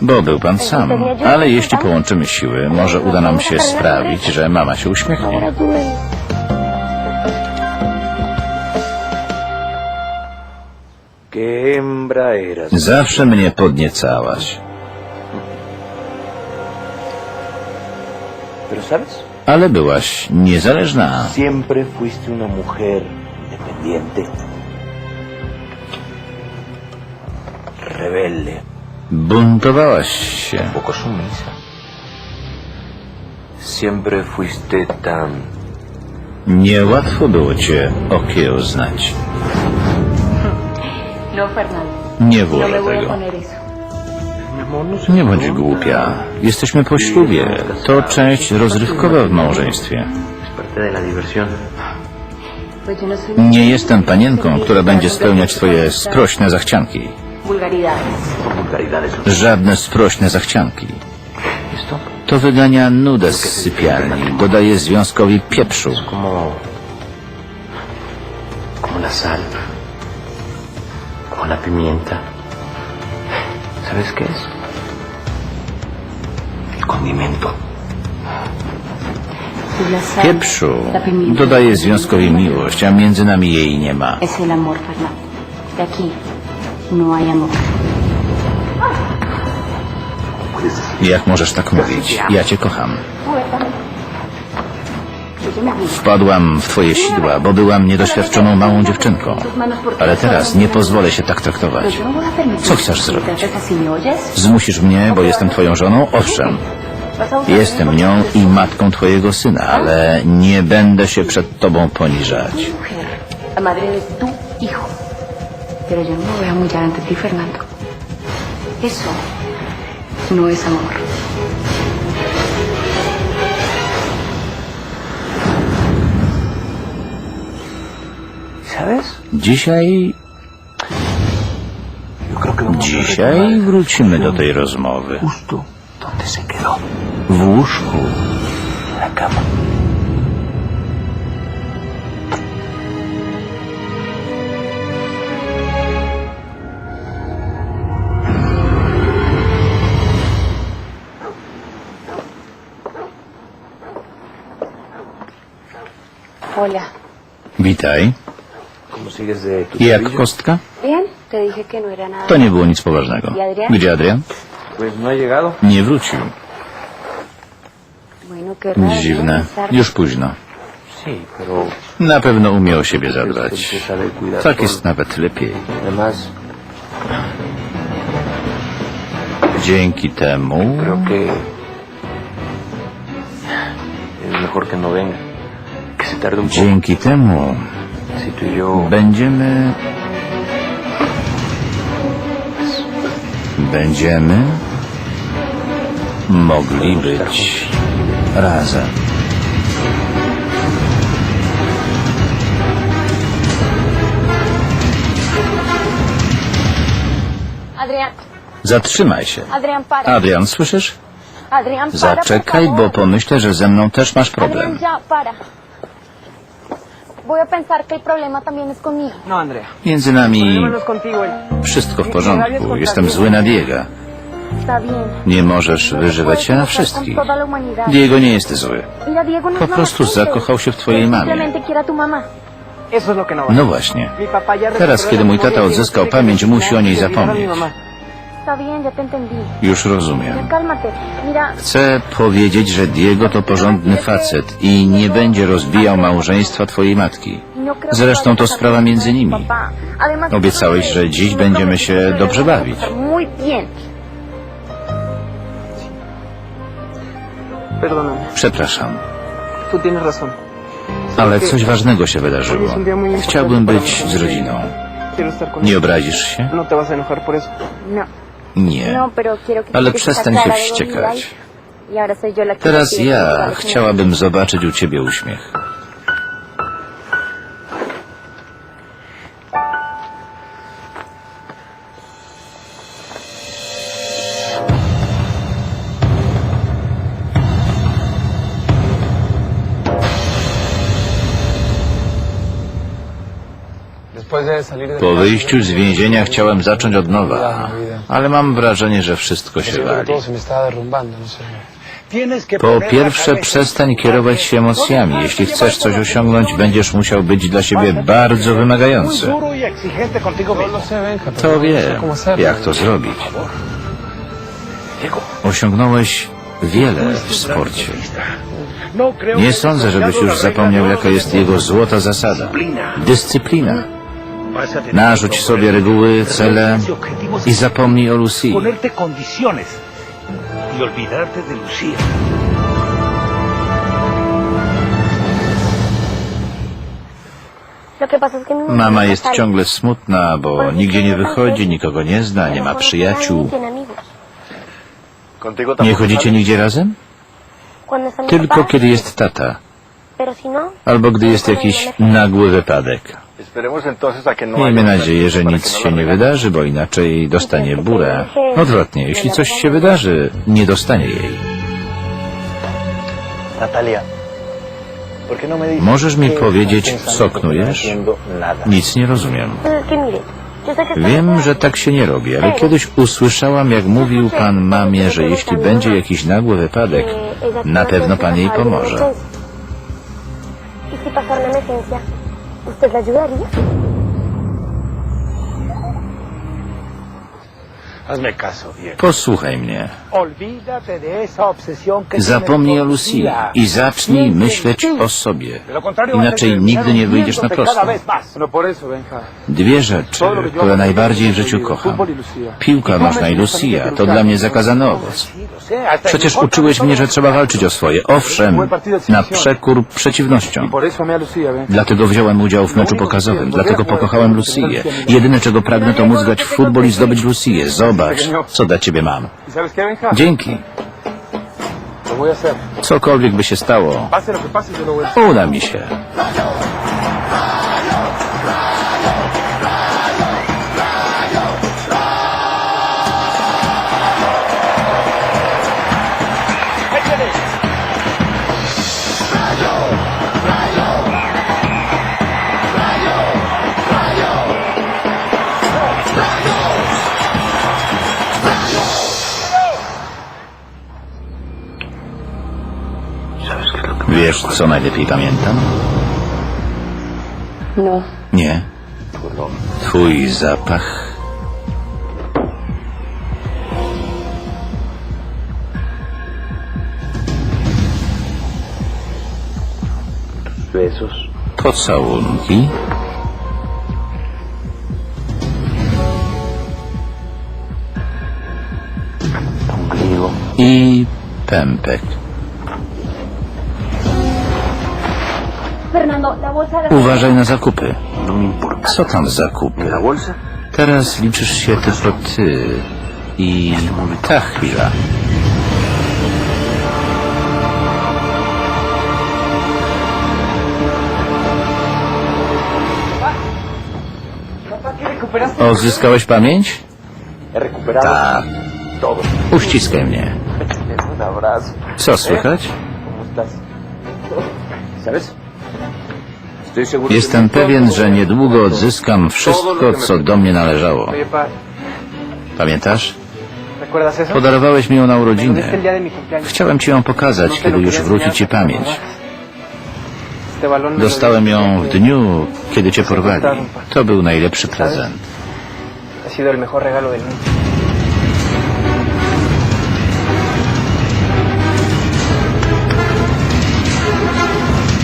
Bo był pan sam. Ale jeśli połączymy siły, może uda nam się sprawić, że mama się uśmiechnie. Zawsze mnie podniecałaś. Ale byłaś niezależna. Siempre fuiste una mujer independiente. Rebelde. Buntowałaś się. Poco sumisa. Siempre fuiste tan... Niełatwo było cię okiełznać. No, Fernando. Nie włożę tego. no se Nie bądź głupia. Jesteśmy po ślubie. To część rozrywkowa w małżeństwie. No. Nie jestem panienką, która będzie spełniać twoje sprośne zachcianki. Żadne sprośne zachcianki. To wygania nudę z sypialni, dodaje związkowi pieprzu. Como... La sal. Como la pimienta. ¿Sabes qué es? El condimento. Y Pieprzu dodaje związkowi miłość, a między nami jej nie ma. Es el amor, Fernando. De aquí no amor. Puedes decir... Jak możesz tak mówić? Ja cię kocham. Wpadłam w twoje sidła, bo byłam niedoświadczoną małą dziewczynką. Ale teraz nie pozwolę się tak traktować. no Co chcesz zrobić? Zmusisz mnie, bo jestem twoją żoną? Owszem. Jestem nią i matką twojego syna, ale nie będę się przed tobą poniżać. Pero yo no me voy a humillar ante ti, Fernando. Eso no es amor. ¿Sabes? Dzisiaj, dzisiaj wrócimy do tej rozmowy. justo donde se quedó. W łóżku. Witaj. ¿Cómo sigues de tu Jak kostka? Bien, te dije que no era nada. To nie było nic poważnego. Gdzie Adrian? Pues no ha llegado. Nie wrócił. Bueno, qué raro. ¿no? Dziwne. Już późno. Na pewno umie o siebie zadbać. Tak jest nawet lepiej. Dzięki temu mejor que no venga. Dzięki temu będziemy. Będziemy mogli być razem. Adrián, Zatrzymaj się. Adrián, para. Adrian, słyszysz? Zaczekaj, bo pomyślę, że ze mną też masz problem. Voy a pensar que el problema también es conmigo. No, Andrea. Między nami no es contigo. el- wszystko w porządku. Jestem zły na Diego. Está bien. Nie możesz wyżywać się na wszystkich. Con toda la humanidad. Diego nie jest zły. Mira, Diego no Po es prostu gente. zakochał się w twojej mamie. Simplemente quiere a tu mamá. Eso es lo que no. No właśnie. Teraz, kiedy mój tata y odzyskał pamięć, musi o niej zapomnieć. Już rozumiem. Chcę powiedzieć, że Diego to porządny facet i nie będzie rozbijał małżeństwa twojej matki. no Zresztą to sprawa między nimi. Obiecałeś, że dziś będziemy się dobrze bawić. Przepraszam, ale coś ważnego się wydarzyło. Chciałbym być z rodziną. Nie obrazisz się? No te vas a enojar por eso. No, Nie. no, Ale przestań się wściekać. y- Teraz ja chciałabym zobaczyć u ciebie uśmiech. Po wyjściu z więzienia chciałem zacząć od nowa, ale mam wrażenie, że wszystko się wali. no. Po pierwsze, przestań kierować się emocjami. Jeśli chcesz coś osiągnąć, będziesz musiał być dla siebie bardzo wymagający. No To no wiem, jak to zrobić. Osiągnąłeś wiele w sporcie. Nie sądzę, żebyś już zapomniał, jaka jest jego złota zasada. Dyscyplina. Narzuć sobie reguły, cele i zapomnij o Lucy. y Mama nunca jest ciągle smutna, bo nigdzie nie wychodzi, nikogo nie zna, nie ma przyjaciół. Nie chodzicie nigdzie razem? Tylko kiedy jest tata, no, albo gdy jest jakiś nagły wypadek. Miejmy nadzieję, że nic się nie wydarzy, bo inaczej dostanie burę. Odwrotnie, jeśli coś się wydarzy, nie dostanie jej. Natalia, ¿por qué no Możesz mi powiedzieć, co knujesz? no? Nic nie rozumiem. Wiem, że tak się nie robi, ale kiedyś usłyszałam, jak mówił pan mamie, że jeśli będzie jakiś nagły wypadek, na pewno pan jej pomoże. Caso, viejo. Posłuchaj mnie. Zapomnij o Lucy i zacznij myśleć o sobie. Inaczej nigdy nie wyjdziesz na más. No. Dwie rzeczy, które najbardziej w życiu kocham. Piłka nożna i Lucia to dla mnie zakazany owoc. Przecież uczyłeś mnie, że trzeba walczyć o swoje. Owszem, na przekór przeciwnościom. Lucía, Benja. Dlatego wziąłem udział w meczu pokazowym, dlatego pokochałem Lucię. Jedyne czego pragnę to móc grać w futbol i zdobyć Lucię. Zobacz, co dla ciebie mam. Dzięki. Cokolwiek by się stało, uda mi się. Wiesz, co najlepiej pamiętam? No. Nie. Twój zapach. Pocałunki. I pępek. Uważaj na zakupy. Co tam zakupy? Teraz liczysz się tylko ty i ta chwila. Odzyskałeś pamięć? Tak. Uściskaj mnie. Co słychać? Jestem pewien, że niedługo odzyskam wszystko, co do mnie należało. Pamiętasz? Podarowałeś mi ją na ¿Lo viste el urodziny. Chciałem ci ją pokazać, kiedy już wróci ci pamięć. Dostałem ją w dniu, kiedy cię porwali. To był najlepszy prezent. Ha sido el mejor regalo del mundo.